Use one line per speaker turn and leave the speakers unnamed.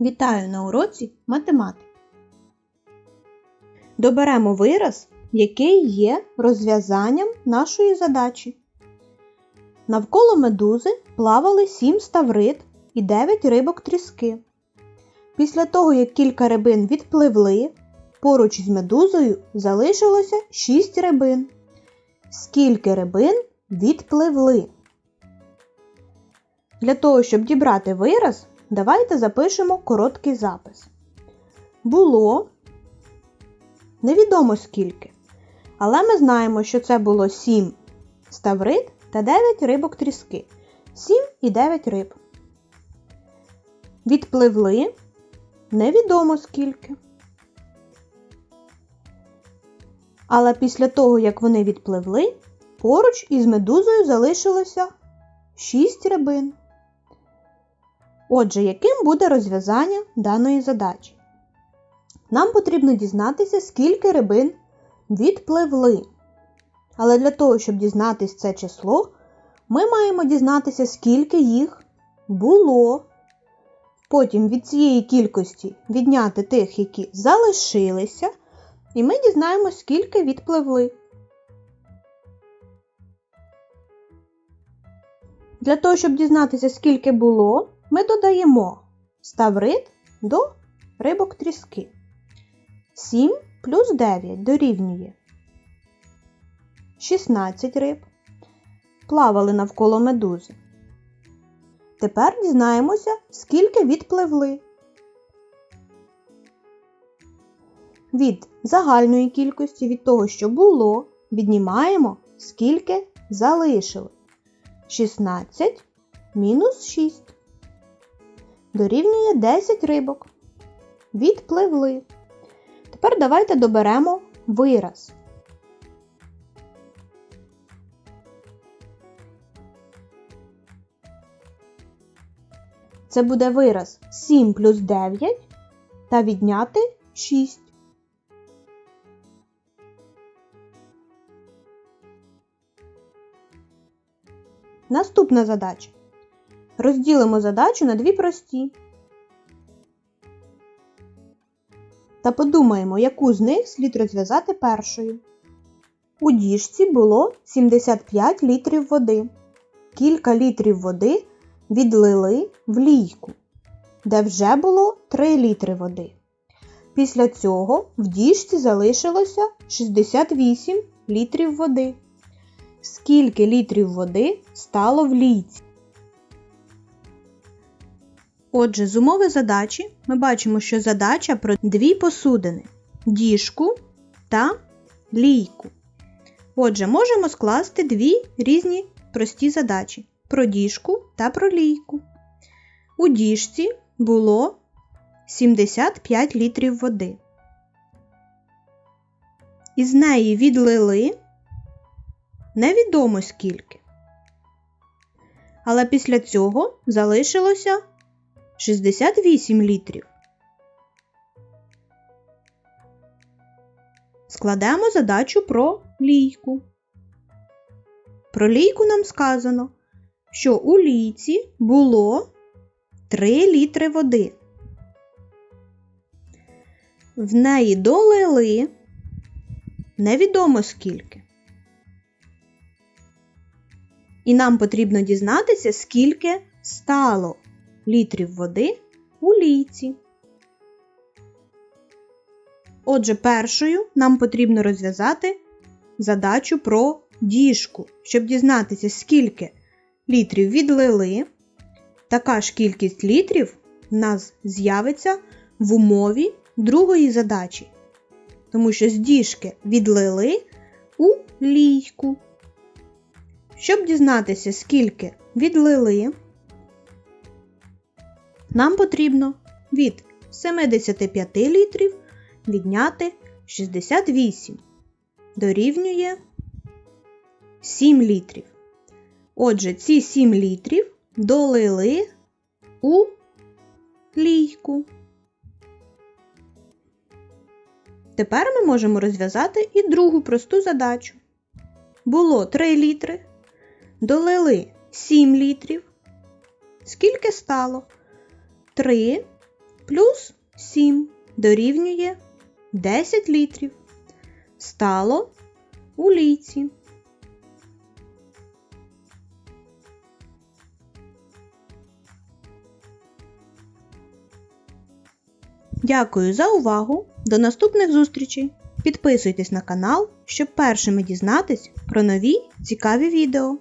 Вітаю на уроці математики. Доберемо вираз, який є розв'язанням нашої задачі. Навколо медузи плавали 7 ставрид і 9 рибок тріски. Після того, як кілька рибин відпливли, поруч з медузою залишилося 6 рибин. Скільки рибин відпливли? Для того, щоб дібрати вираз, давайте запишемо короткий запис. Було невідомо скільки. Але ми знаємо, що це було 7 ставрид та 9 рибок тріски. 7 і 9 риб. Відпливли невідомо скільки. Але після того, як вони відпливли, поруч із медузою залишилося 6 рибин. Отже, яким буде розв'язання даної задачі? Нам потрібно дізнатися, скільки рибин відпливли. Але для того, щоб дізнатися це число, ми маємо дізнатися, скільки їх було. Потім від цієї кількості відняти тих, які залишилися, і ми дізнаємося, скільки відпливли. Для того, щоб дізнатися, скільки було, ми додаємо ставрид до рибок тріски. 7 плюс 9 дорівнює 16 риб. Плавали навколо медузи. Тепер дізнаємося, скільки відпливли. Від загальної кількості від того, що було, віднімаємо, скільки залишили. 16 мінус 6 дорівнює 10 рибок. Відпливли. Тепер давайте доберемо вираз. Це буде вираз 7 плюс 9 та відняти 6. Наступна задача. Розділимо задачу на дві прості. Та подумаємо, яку з них слід розв'язати першою. У діжці було 75 літрів води. Кілька літрів води відлили в лійку, де вже було 3 літри води. Після цього в діжці залишилося 68 літрів води. Скільки літрів води стало в лійці? Отже, з умови задачі ми бачимо, що задача про дві посудини діжку та лійку. Отже, можемо скласти дві різні прості задачі про діжку та про лійку. У діжці було 75 літрів води. Із неї відлили невідомо скільки. Але після цього залишилося 68 літрів. Складемо задачу про лійку. Про лійку нам сказано, що у лійці було 3 літри води. В неї долили невідомо скільки. І нам потрібно дізнатися, скільки стало літрів води у лійці. Отже, першою нам потрібно розв'язати задачу про діжку, щоб дізнатися, скільки літрів відлили. Така ж кількість літрів в нас з'явиться в умові другої задачі. Тому що з діжки відлили у лійку. Щоб дізнатися, скільки відлили, нам потрібно від 75 літрів відняти 68 дорівнює 7 літрів. Отже, ці 7 літрів долили у лійку. Тепер ми можемо розв'язати і другу просту задачу. Було 3 літри, долили 7 літрів. Скільки стало? 3 плюс 7 дорівнює 10 літрів. Стало у ліці. Дякую за увагу! До наступних зустрічей! Підписуйтесь на канал, щоб першими дізнатись про нові цікаві відео.